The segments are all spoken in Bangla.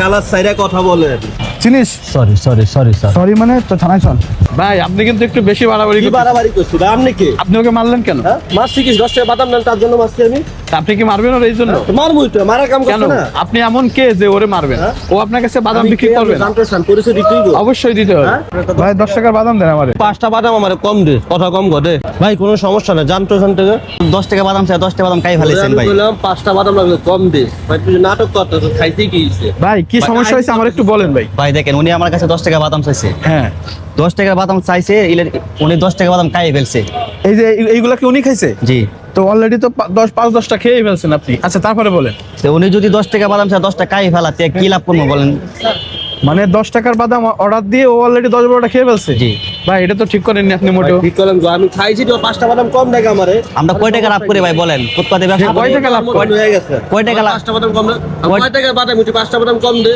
কালার সাইডে কথা বলেন চিনিস? Sorry sorry sorry sir sorry মানে তো থানায় চল। ভাই আপনি কিন্তু একটু বেশি বাড়াবাড়ি কি করতেছেন। বাড়াবাড়ি করছি? ভাই আপনি কি? আপনি ওকে মারলেন কেন? হ্যাঁ? শিখিস কি? দশ টাকা বাদাম নেন তার জন্য মারছি আমি। আপনি কি মারবেন ওর এই জন্য? মারবই তো মারা কাম করছে না। আপনি এমন কে যে ওরে মারবেন? হ্যাঁ? ও আপনার কাছে বাদাম বিক্রি কে, আমি করবেন জানতে চান, পরিচয় দিতেই অবশ্যই দিতে হবে। হ্যাঁ? ভাই দশ টাকার বাদাম দেন আমারে। পাঁচটা বাদাম আমার কম দে কথা কম ঘটে ভাই কোনো সমস্যা না জানতো ওখান থেকে দশ টাকা বাদাম চাই দশ টাকা বাদাম খাই ফেলেছেন ভাই। বললাম পাঁচটা বাদাম লাগবে কম দে। ভাই তুই নাটক করতে খাইতে কি হইছে? ভাই কি সমস্যা হয়েছে আমার একটু বলেন ভাই। ভাই দেখেন উনি আমার কাছে দশ টাকা বাদাম চাইছে। হ্যাঁ। দশ টাকা বাদাম চাইছে উনি দশ টাকা বাদাম খাই ফেলছে। এই যে এই- এইগুলা কি উনি খাইছে? জি। তো অলরেডি তো দশ পাঁচ দশটা খেয়েই ফেলছেন আপনি। আচ্ছা তারপরে বলেন। তো উনি যদি দশ টাকা বাদাম চাই দশ টাকা খাই ফেলাতে কি লাভ করব বলেন? মানে দশ টাকার বাদাম অর্ডার দিয়ে ও অলরেডি দশ বারোটা খেয়ে ফেলছে? জি। ভাই এটা তো ঠিক করেননি আপনি মোটেও। ঠিক করলাম আমি খাইছি তো পাঁচটা বাদাম কম দেখে আমারে। আমরা কয় টাকা লাভ করি ভাই বলেন? ফুটপাতে ব্যবসা কয় টাকা লাভ হয়ে গেছে। কয় টাকা লাভ- পাঁচটা বাদাম কম। কয়- টাকা বাদাম? উঠি পাঁচটা বাদাম কম দে।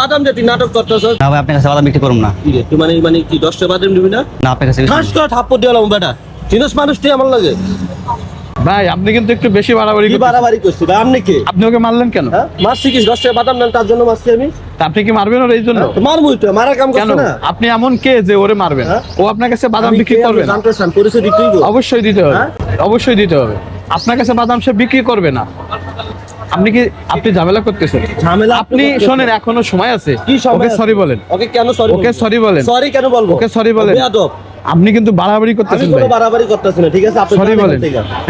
বাদাম দে তুই নাটক করতেছ না ভাই আপনার কাছে বাদাম বিক্রি করুন না। তুই মানে মানে কি দশটা বাদাম দিবি না? না আপনার কাছে ঠাস করে থাপ্পড় দিয়ে বেটা। চিনস মানুষ তুই আমার লাগে। ভাই আপনি কিন্তু একটু বেশি বাড়াবাড়ি বাড়াবাড়ি করছি? ভাই আপনি কি? আপনি ওকে মারলেন কেন? হ্যাঁ? মারছি কি? দশ টাকা বাদাম নেন তার জন্য মারছি আমি। আপনি কি মারবেন ওর এই জন্য? হ্যাঁ? মারবই তো মারা কাম করছে না। আপনি এমন কে যে ওরে মারবেন? হ্যাঁ? ও আপনার কাছে বাদাম বিক্রি করবে না। অবশ্যই দিতে হবে। হ্যাঁ? অবশ্যই দিতে হবে। আপনার কাছে বাদাম সে বিক্রি করবে না। আপনি কি আপনি ঝামেলা করতেছেন? ঝামেলা আপনি। শোনেন এখনও সময় আছে। কি সময় ওকে সরি বলেন। ওকে কেন সরি ওকে সরি বলেন। সরি কেন বলব? ওকে sorry বলেন। বেয়াদব। আপনি কিন্তু বাড়াবাড়ি করতেছেন ভাই। বাড়াবাড়ি করতেছি না ঠিক আছে? আপনি সরি বলেন।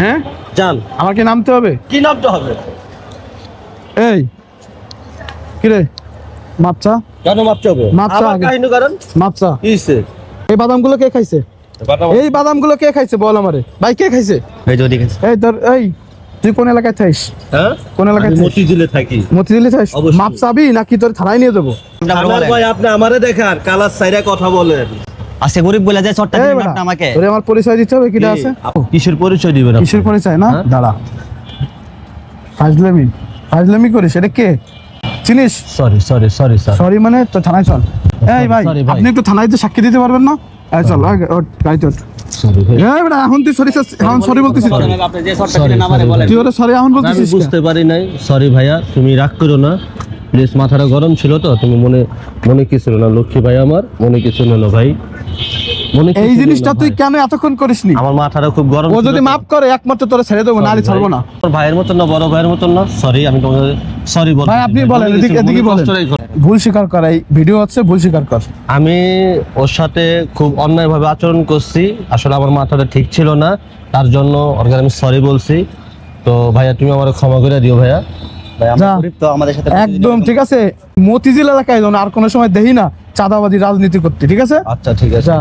হ্যাঁ? যান আমাকে নামতে হবে? কি নামতে হবে? এই। কিরে? মাপচা? কেন মাপতে হবে? মাপতে আমার কাহিনী করেন। মাপচা। কি হইছে? এই বাদামগুলো কে খাইছে? এই বাদামগুলো কে খাইছে বল আমারে? ভাই কে খাইছে? এই যদি গেছে এই তোর এই তুই কোন এলাকায় থাকিস? হ্যাঁ? কোন এলাকায় থাকিস? মতিঝিলে থাকি। মতিঝিলে থাকিস? মাপ চাবি নাকি তোর থানায় নিয়ে দেবো ভাই আপনি আমারে দেখার কালার সাইডে কথা বলেন। আজকে গরিব বলে যায় চট্টা আমাকে? তোরে আমার পরিচয় দিতে হবে কিটা আছে? কিসের পরিচয় দিবেন কিসের পরিচয় না? হ্যাঁ? দাঁড়া। ফাজলামি। ফাজলামি করিস এটা কে? চিনিস? Sorry sorry sorry sir sorry মানে তো থানায় চল। এই ভাই আপনি একটু থানায় তো সাক্ষী দিতে পারবেন না? এই চল আগে, ওঠ, গাড়িতে ওঠ। এখন তুই সরি এখন সরি বলতেছিস কেন? আপনি যে চট্টা দিলেন আমারে বলেন তুই ওরা সরি এখন বলতেছিস বুঝতে পারি নাই। সরি ভাইয়া তুমি রাগ করো না। প্লিজ মাথাটা গরম ছিল তো তুমি মনে মনে কি ছিল না লক্ষ্মী ভাই আমার মনে কি ছিল না ভাই। এই জিনিসটা তুই কেন এতক্ষণ করিসনি? আমার মাথাটা খুব গরম ও যদি মাফ করে একমাত্র তোরে ছেড়ে দেবো নারী ছাড়বো না। তোর ভাইয়ের মতন না বড় ভাইয়ের মতন না? সরি আমি তোমাদের সরি বল ভাই আপনি বলেন এদিকে এদিকে বলেন। ভুল স্বীকার ভিডিও হচ্ছে ভুল স্বীকার কর। আমি ওর সাথে খুব অন্যায়ভাবে আচরণ করছি। আসলে আমার মাথাটা ঠিক ছিল না তার জন্য ওর আমি সরি বলছি। তো ভাইয়া তুমি আমার ক্ষমা করে দিও ভাইয়া। ভাই আমরা তো আমাদের সাথে একদম ঠিক আছে। মতিঝিল এলাকায় যেন আর কোনো সময় দেখি না চাঁদাবাদী রাজনীতি করতে ঠিক আছে? আচ্ছা ঠিক আছে।